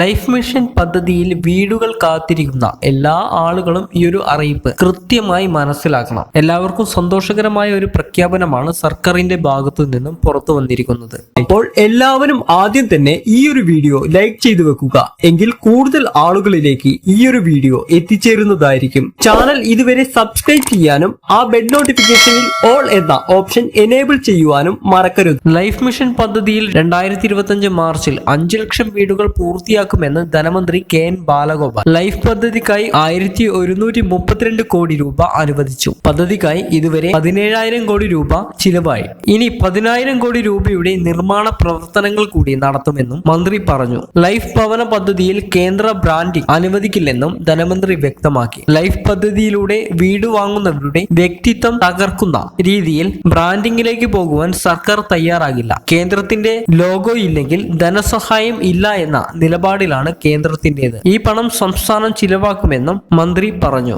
Life mission പദ്ധതിയിൽ വീടുകൾ കാത്തിരിക്കുന്ന എല്ലാ ആളുകളും ഈ ഒരു അറിയിപ്പ് കൃത്യമായി മനസ്സിലാക്കണം. എല്ലാവർക്കും സന്തോഷകരമായ ഒരു പ്രഖ്യാപനമാണ് സർക്കാരിന്റെ ഭാഗത്തു നിന്നും പുറത്തു വന്നിരിക്കുന്നത്. അപ്പോൾ എല്ലാവരും ആദ്യം തന്നെ ഈ ഒരു വീഡിയോ ലൈക്ക് ചെയ്തു വെക്കുക. എങ്കിൽ കൂടുതൽ ആളുകളിലേക്ക് ഈ ഒരു വീഡിയോ എത്തിച്ചേരുന്നതായിരിക്കും. ചാനൽ ഇതുവരെ സബ്സ്ക്രൈബ് ചെയ്യാനും ആ ബെഡ് നോട്ടിഫിക്കേഷനിൽ ഓൾ എന്ന ഓപ്ഷൻ എനേബിൾ ചെയ്യുവാനും മറക്കരുത്. ലൈഫ് മിഷൻ പദ്ധതിയിൽ രണ്ടായിരത്തി മാർച്ചിൽ അഞ്ചു ലക്ഷം വീടുകൾ പൂർത്തിയാക്കുമെന്ന് ധനമന്ത്രി കെ എൻ ബാലഗോപാൽ. ലൈഫ് പദ്ധതിക്കായി ആയിരത്തി ഒരുന്നൂറ്റി മുപ്പത്തിരണ്ട് കോടി രൂപ അനുവദിച്ചു. പദ്ധതിക്കായി ഇതുവരെ പതിനേഴായിരം കോടി രൂപ ചിലവായി. ഇനി പതിനായിരം കോടി രൂപയുടെ നിർമ്മാണ പ്രവർത്തനങ്ങൾ കൂടി നടത്തുമെന്നും മന്ത്രി പറഞ്ഞു. ലൈഫ് ഭവന പദ്ധതിയിൽ കേന്ദ്ര ബ്രാൻഡിംഗ് അനുവദിക്കില്ലെന്നും ധനമന്ത്രി വ്യക്തമാക്കി. ലൈഫ് പദ്ധതിയിലൂടെ വീട് വാങ്ങുന്നവരുടെ വ്യക്തിത്വം തകർക്കുന്ന രീതിയിൽ ബ്രാൻഡിംഗിലേക്ക് പോകുവാൻ സർക്കാർ തയ്യാറാകില്ല. കേന്ദ്രത്തിന്റെ ലോഗോ ഇല്ലെങ്കിൽ ധനസഹായം ഇല്ല എന്ന നിലപാടിലാണ് കേന്ദ്രത്തിന്റേത് ഈ പണം സംസ്ഥാനം ചിലവാക്കുമെന്നും മന്ത്രി പറഞ്ഞു.